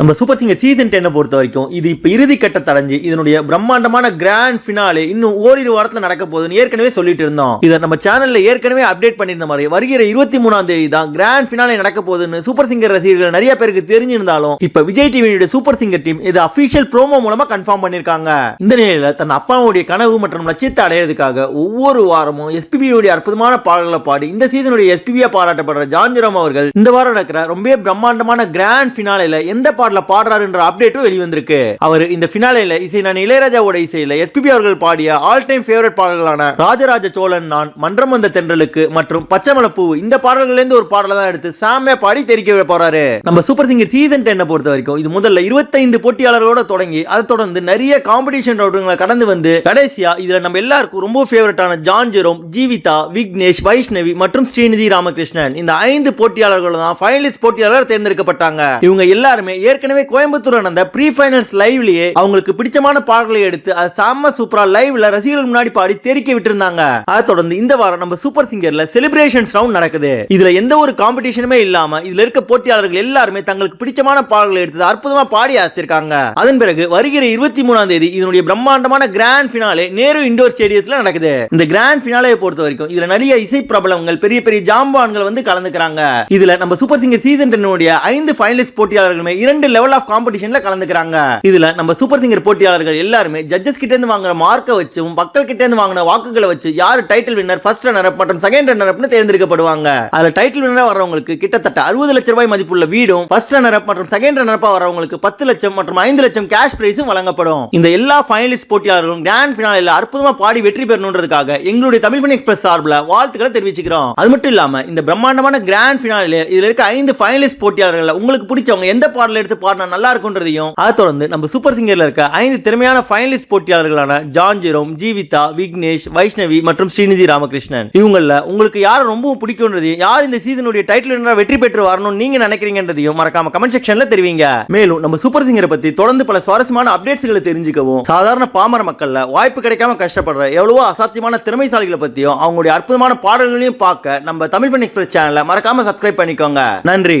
நம்ம super singer season டென்னை பொறுத்த வரைக்கும் இது இப்போ இறுதி கட்ட தடைஞ்சு இதனுடைய பிரம்மாண்டமான கிராண்ட் ஃபினாலே இன்னும் ஓரிரு வாரத்தில் நடக்க போகுதுன்னு ஏற்கனவே சொல்லிட்டு இருந்தோம். இதை நம்ம சேனலில் ஏற்கனவே அப்டேட் பண்ணியிருந்த மாதிரி வருகிற இருபத்தி மூணாம் தேதி தான் கிராண்ட் ஃபினாலே நடக்க போகுதுன்னு சூப்பர் சிங்கர் ரசிகர்கள் நிறைய பேருக்கு தெரிஞ்சிருந்தாலும் இப்போ விஜய் டிவியோட சூப்பர் சிங்கர் டீம் இது அஃபிஷியல் ப்ரோமோ மூலமாக கன்ஃபார்ம் பண்ணியிருக்காங்க. இந்த நிலையில தன் அப்பாவுடைய கனவு மற்றும் லட்சியத்தை அடையிறதுக்காக ஒவ்வொரு வாரமும் எஸ்பிபியுடைய அற்புதமான பாடல்களை பாடி இந்த சீசனுடைய எஸ்பிபியா பாராட்டப்படுற ஜான்ஜிராம் அவர்கள் இந்த வாரம் நடக்கிற ரொம்ப பிரம்மாண்டமான கிராண்ட் ஃபினாலேல எந்த பாடல் பாடுறாருன்ற அப்டேட்டும் வெளிவந்திருக்கு. அவர் இந்த ஃபினாலேல இசை நான் இளையராஜாவோட இசையில எஸ்பிபி அவர்கள் பாடிய ஆல் டைம் ஃபேவரட் பாடல்களான ராஜராஜ சோழன் நான் மன்றம் வந்த தென்றலுக்கு மற்றும் பச்சைமலப்பூ இந்த பாடல்கள்ல இருந்து ஒரு பாடலை தான் எடுத்து சாமியா பாடி தெரிக்க விட போறாரு. நம்ம சூப்பர் சிங்கர் சீசன் டென்னை பொறுத்த வரைக்கும் இது முதல்ல இருபத்தைந்து போட்டியாளர்களோட தொடங்கி அதை தொடர்ந்து நிறைய காம்படிஷன் ரவுண்டுகளை கடந்து வந்து கடைசியா இதுல நம்ம எல்லாருக்கும் ரொம்ப ஃபேவரட்டான ஜான் ஜெரோம் ஜீவிதா விக்னேஷ் வைஷ்ணவி மற்றும் ஸ்ரீநிதி ராமகிருஷ்ணன் இந்த ஐந்து போட்டியாளர்கள் தான் ஃபைனலிஸ்ட் போட்டியாளர் தேர்ந்தெடுக்கப்பட்டாங்க. இவங்க எல்லாருமே ஏற்கனவே கோயம்புத்தூர் நடந்த ப்ரீ ஃபைனல்ஸ் லைவ்லயே அவங்களுக்கு பிடிச்சமான பாடல்களை எடுத்து அது சாம சூப்பரா லைவ்ல ரசிகர்கள் முன்னாடி பாடி தெரிக்க விட்டுருந்தாங்க. அதை தொடர்ந்து இந்த வாரம் நம்ம சூப்பர் சிங்கர்ல செலிப்ரேஷன்ஸ் ரவுண்ட் நடக்குது. இதுல எந்த ஒரு காம்படிஷனுமே இல்லாம இதுல இருக்க போட்டியாளர்கள் எல்லாருமே தங்களுக்கு பிடிச்சமான பாடல்களை எடுத்து அற்புதமா பாடி அசத்திருக்காங்க. அதன் பிறகு வருகிற இருபத்தி மூணாம் தேதி இதனுடைய பிரம்மாண்டமான கிராண்ட் ஃபினாலே நேரு இண்டோர் ஸ்டேடியத்துல நடக்குது. இந்த கிராண்ட் ஃபினாலே பொறுத்த வரைக்கும் இதுல நிறைய இசை பிரபலங்கள் பெரிய பெரிய ஜாம்பான்கள் வந்து கலந்துக்கிறாங்க. இதுல நம்ம சூப்பர் சிங்கர் சீசன் டென்னுடைய ஐந்து ஃபைனலிஸ்ட் போட்டியாளர்களுமே இரண்டு லெவல் ஆஃப் காம்படிஷன்ல கலந்துக்கிறாங்க. இதுல நம்ம சூப்பர் சிங்கர் போட்டியாளர்கள் எல்லாருமே ஜட்ஜஸ் கிட்ட இருந்து வாங்குற மார்க்கை வச்சும் மக்கள் கிட்ட இருந்து வாங்கின வாக்குகளை வச்சு யார் டைட்டில் வின்னர் ஃபர்ஸ்ட் ரன்னர் மற்றும் செகண்ட் ரன்னர் அப்னு தேர்ந்தெடுக்கப்படுவாங்க. அதுல டைட்டில் வின்னர் வரவங்களுக்கு கிட்டத்தட்ட அறுபது லட்சம் ரூபாய் மதிப்புள்ள வீடும் ஃபர்ஸ்ட் ரன்னர் அப் மற்றும் செகண்ட் ரன்னர் அப்பா வரவங்களுக்கு பத்து லட்சம் மற்றும் ஐந்து லட்சம் கேஷ் பிரைஸும் வழங்கப்படும். இந்த எல்லா ஃபைனலிஸ்ட் போட்டியாளர்களும் கிராண்ட் ஃபினாலில் அற்புதமா பாடி வெற்றி பெறணுன்றதுக்காக எங்களுடைய தமிழ் பண்ணி எக்ஸ்பிரஸ் சார்பில் வாழ்த்துக்களை தெரிவிச்சுக்கிறோம். அது மட்டும் இல்லாம இந்த பிரம்மாண்டமான கிராண்ட் பினாலில் இதுல இருக்க ஐந்து ஃபைனலிஸ்ட் போட்டியாளர்கள் உங்களுக்கு பிடிச்சவங்க எந்த பாடல எடுத்து பாடினா நல்லா இருக்கும்ன்றதையும் அதை தொடர்ந்து நம்ம சூப்பர் சிங்கர்ல இருக்க ஐந்து திறமையான ஃபைனலிஸ்ட் போட்டியாளர்களான ஜான் ஜெரோம் ஜீவிதா விக்னேஷ் வைஷ்ணவி மற்றும் ஸ்ரீநிதி ராமகிருஷ்ணன். இவங்கள உங்களுக்கு யாரை ரொம்பவும் பிடிக்கும்ன்றதையும் யார் இந்த சீசனுடைய டைட்டில் என்ன வெற்றி பெற்று வரணும்னு நீங்க நினைக்கிறீங்கன்றதையும் மறக்காம கமெண்ட் செக்ஷன்ல தெரிவிங்க. மேலும் நம்ம சூப்பர் சிங்கரை பத்தி தொடர்ந்து பல சுவாரஸ்யமான அப்டேட்ஸ்களை தெரிஞ்சுக்கவும் சாதாரண பாமர மக்கள்ல வாய்ப்பு கிடைக்காம கஷ்டப்படுற எவ்வளவோ அசாத்தியமான திறமைசாலிகளை பத்தியும் அவங்களுடைய அற்புதமான பாடல்களையும் பார்க்க நம்ம தமிழ் பண்ணி எக்ஸ்பிரஸ் சேனலை மறக்காம சப்ஸ்கிரைப் பண்ணிக்கோங்க. நன்றி.